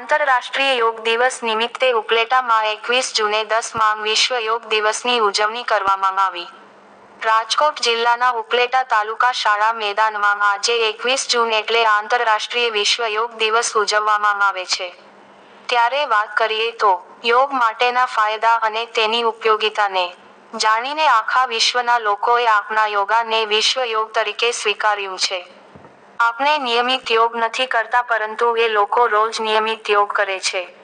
આંતરરાષ્ટ્રીય યોગ દિવસ નિમિત્તે ઉપલેટામાં એકવીસ જૂને દસ માંગ વિશ્વ યોગ દિવસની ઉજવણી કરવામાં આવી. રાજકોટ જિલ્લાના ઉપલેટા તાલુકા શાળા મેદાનમાં આજે એકવીસ જૂન એટલે આંતરરાષ્ટ્રીય વિશ્વ યોગ દિવસ ઉજવવામાં આવે છે. ત્યારે વાત કરીએ તો, યોગ માટેના ફાયદા અને તેની ઉપયોગિતાને. જાણીને આખા વિશ્વના લોકોએ આપણા યોગાને વિશ્વ યોગ તરીકે સ્વીકાર્યું છે. આપણે નિયમિત યોગ નથી કરતા પરંતુ એ લોકો રોજ નિયમિત યોગ કરે છે.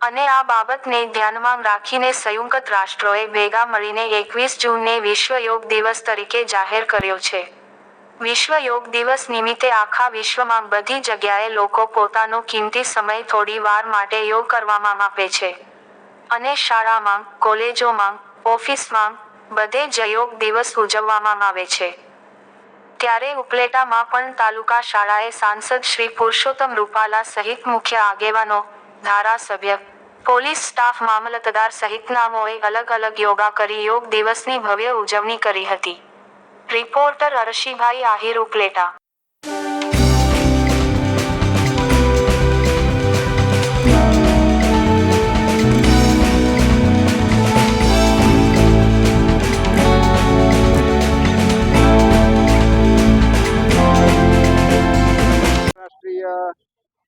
અને આ બાબતને ધ્યાનમાં રાખીને સંયુક્ત રાષ્ટ્રોએ ભેગા મળીને એકવીસ જૂનને વિશ્વ યોગ દિવસ તરીકે જાહેર કર્યો છે. વિશ્વ યોગ દિવસ નિમિત્તે આખા વિશ્વમાં બધી જગ્યાએ લોકો પોતાનો કિંમતી સમય થોડી વાર માટે યોગ કરવામાં આપે છે. અને શાળામાં, કોલેજોમાં, ઓફિસમાં બધે જ યોગ દિવસ ઉજવવામાં આવે છે. ત્યારે ઉપલેટામાં પણ તાલુકા શાળાએ સાંસદ શ્રી પુરુષોત્તમ રૂપાલા સહિત મુખ્ય આગેવાનો, ધારાસભ્ય, પોલીસ સ્ટાફ, મામલતદાર સહિતનામોએ અલગ અલગ યોગા કરી યોગ દિવસની ભવ્ય ઉજવણી કરી હતી. રિપોર્ટર અરશીભાઈ આહિર ઉપલેટા.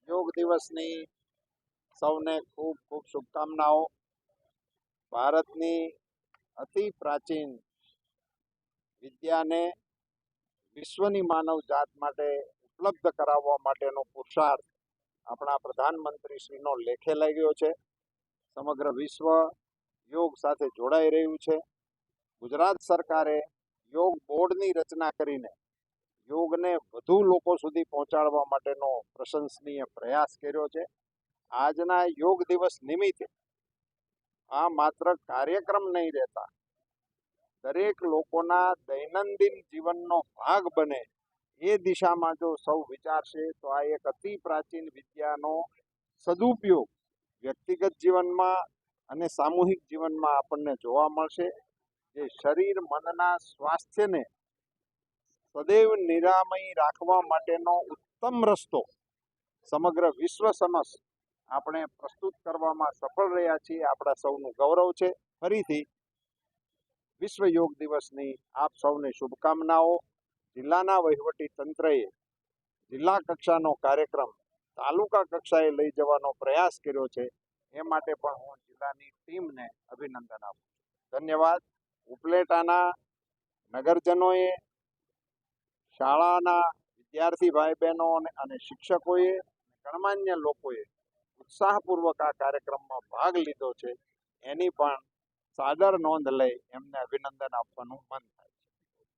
યોગ દિવસની સૌને ખૂબ ખૂબ શુભકામનાઓ. ભારતની અતિ પ્રાચીન વિદ્યાને વિશ્વની માનવ જાત માટે ઉપલબ્ધ કરાવવા માટેનો પુરુષાર્થ આપણા પ્રધાનમંત્રીશ્રીનો લેખે લાગ્યો છે. સમગ્ર વિશ્વ યોગ સાથે જોડાઈ રહ્યું છે. ગુજરાત સરકારે યોગ બોર્ડની રચના કરીને યોગને વધુ લોકો સુધી પહોંચાડવા માટેનો પ્રશંસનીય પ્રયાસ કર્યો છે. આજના યોગ દિવસ નિમિત્તે આ માત્ર કાર્યક્રમ નહીં રહેતા, દરેક લોકોના દૈનંદિન જીવનનો ભાગ બને એ દિશામાં જો સૌ વિચારશે, તો આ એક અતિ પ્રાચીન વિદ્યાનો સદુપયોગ વ્યક્તિગત જીવનમાં અને સામૂહિક જીવનમાં આપણને જોવા મળશે. જે શરીર, મનના સ્વાસ્થ્યને સદૈવ નિરામય રાખવા માટેનો ઉત્તમ રસ્તો સમગ્ર વિશ્વ સમક્ષ આપણે પ્રસ્તુત કરવામાં સફળ રહ્યા છીએ. આપણા સૌનું ગૌરવ છે. ફરીથી વિશ્વ યોગ દિવસની આપ સૌને શુભકામનાઓ. જિલ્લાના વહીવટી તંત્રએ જિલ્લા કક્ષાનો કાર્યક્રમ તાલુકા કક્ષાએ લઈ જવાનો પ્રયાસ કર્યો છે. એ માટે પણ હું જિલ્લાની ટીમને અભિનંદન આપું ધન્યવાદ. ઉપલેટાના નગરજનોએ શાળાના વિદ્યાર્થી ભાઈ બહેનો અને- શિક્ષકોએ ગણમાન્ય લોકોએ ઉત્સાહપૂર્વક આ કાર્યક્રમમાં ભાગ લીધો છે. એની પણ સાદર નોંધ લઈ એમને અભિનંદન આપવાનું મન થાય